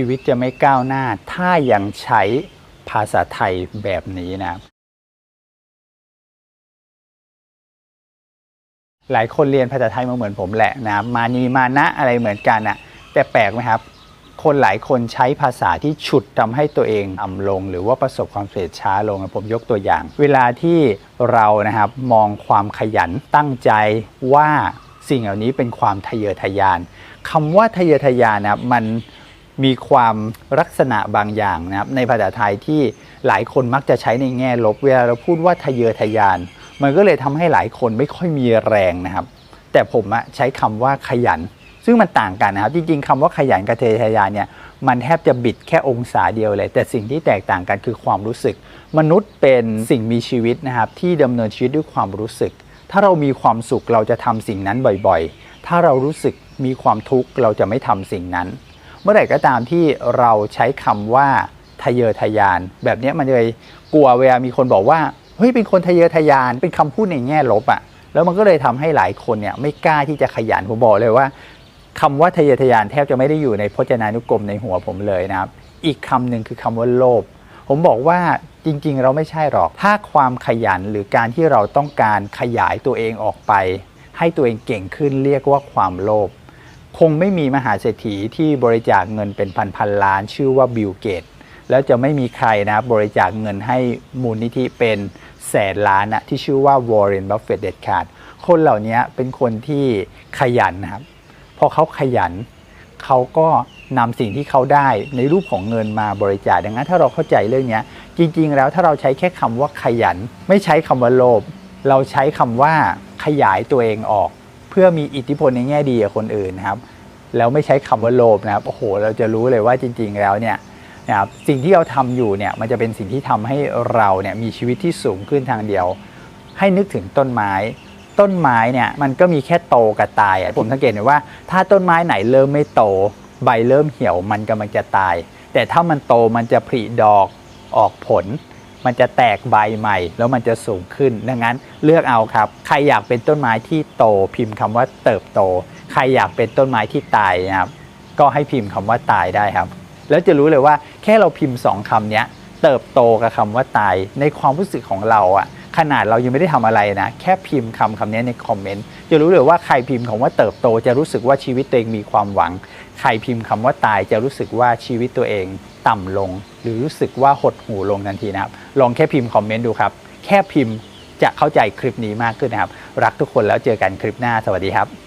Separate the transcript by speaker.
Speaker 1: ชีวิตจะไม่ก้าวหน้า ถ้ายังใช้ภาษาไทยแบบนี้นะครับหลายคนเรียนภาษาไทยมาเหมือนผมแหละนะมานีมานะอะไรเหมือนกันอะแต่แปลกไหมครับ คนหลายคนใช้ภาษาที่ฉุดทำให้ตัวเองอ่ำลง หรือว่าประสบความสำเร็จช้าลงผมยกตัวอย่าง เวลาที่เรานะครับมองความขยันตั้งใจว่าสิ่งเหล่านี้เป็นความทะเยอทะยานคำว่าทะเยอทะยานนะครับมัน มีความลักษณะบางอย่างนะครับในภาษาไทยที่หลายคนมักจะใช้ในแง่ลบเวลาเราพูดว่าทะเยอทะยาน มันก็เลยทำให้หลายคนไม่ค่อยมีแรงนะครับ แต่ผมอะใช้คำว่าขยัน ซึ่งมันต่างกันนะครับ จริงๆคำว่าขยันกับเททะยานเนี่ยมันแทบจะบิดแค่องศาเดียวเลย แต่สิ่งที่แตกต่างกันคือความรู้สึก มนุษย์เป็นสิ่งมีชีวิตนะครับที่ดำเนินชีวิตด้วยความรู้สึก ถ้าเรามีความสุขเราจะทำสิ่งนั้นบ่อยๆ ถ้าเรารู้สึกมีความทุกข์เราจะไม่ทำสิ่งนั้น มื่อไหร่ก็ตามที่เราใช้คำว่าทะเยอทะยาน แบบนี้มันเลยกลัวเวลามีคนบอกว่าเฮ้ยเป็นคนทะเยอทะยานเป็นคำพูดในแง่ลบอะ่ะแล้วมันก็เลยทำให้หลายคนเนี่ยไม่กล้าที่จะขยันผมบอกเลยว่าคำว่าทะเยอทะยานแทบจะไม่ได้อยู่ในพจนานุกรมในหัวผมเลยนะครับ อีกคำหนึ่งคือคำว่าโลภผมบอกว่าจริง ๆ เราไม่ใช่หรอก ถ้าความขยันหรือการที่เราต้องการขยายตัวเองออกไป ให้ตัวเองเก่งขึ้นเรียกว่าความโลภ คงไม่มีมหาเศรษฐีที่บริจาคเงินเป็นพันพันล้าน ชื่อว่าบิลเกต แล้วจะไม่มีใครนะบริจาคเงินให้มูลนิธิเป็นแสนล้านนะที่ชื่อว่าวอร์เรนบัฟเฟตเด็ดขาดคนเหล่านี้เป็นคนที่ขยันนะครับ พอเขาขยันเขาก็นำสิ่งที่เขาได้ในรูปของเงินมาบริจาคดังนั้นถ้าเราเข้าใจเรื่องนี้จริง ๆ แล้วถ้าเราใช้แค่คำว่าขยัน ไม่ใช้คำว่าโลภเราใช้คำว่าขยายตัวเองออก พื่อมีอิทธิพลในแง่ดีกับคนอื่นนะครับ แล้วไม่ใช้คำว่าโลภนะครับโอ้โห เราจะรู้เลยว่าจริง ๆ แล้วเนี่ยนะครับสิ่งที่เราทำอยู่เนี่ยมันจะเป็นสิ่งที่ทำให้เราเนี่ยมีชีวิตที่สูงขึ้นทางเดียว ให้นึกถึงต้นไม้ ต้นไม้เนี่ยมันก็มีแค่โตกับตายอะผมสังเกตเห็นว่า ถ้าต้นไม้ไหนเริ่มไม่โต ใบเริ่มเหี่ยวมันกำลังจะตาย แต่ถ้ามันโตมันจะผลิดอกออกผล มันจะแตกใบใหม่ แล้วมันจะสูงขึ้น ดังนั้นเลือกเอาครับ ใครอยากเป็นต้นไม้ที่โตพิมพ์คำว่าเติบโต ใครอยากเป็นต้นไม้ที่ตายนะครับ ก็ให้พิมพ์คำว่าตายได้ครับ แล้วจะรู้เลยว่าแค่เราพิมพ์สองคำนี้เติบโตกับคำว่าตาย ในความรู้สึกของเราอะขนาดเรายังไม่ได้ทำอะไรนะ แค่พิมพ์คำคำนี้ในคอมเมนต์จะรู้เลยว่าใครพิมพ์คำว่าเติบโตจะรู้สึกว่าชีวิตตัวเองมีความหวัง ใครพิมพ์คำว่าตายจะรู้สึกว่าชีวิตตัวเอง ต่ำลง หรือรู้สึกว่าหดหูลงทันทีนะครับ ลองแค่พิมพ์คอมเมนต์ดูครับ แค่พิมพ์จะเข้าใจคลิปนี้มากขึ้นนะครับ รักทุกคนแล้วเจอกันคลิปหน้าสวัสดีครับ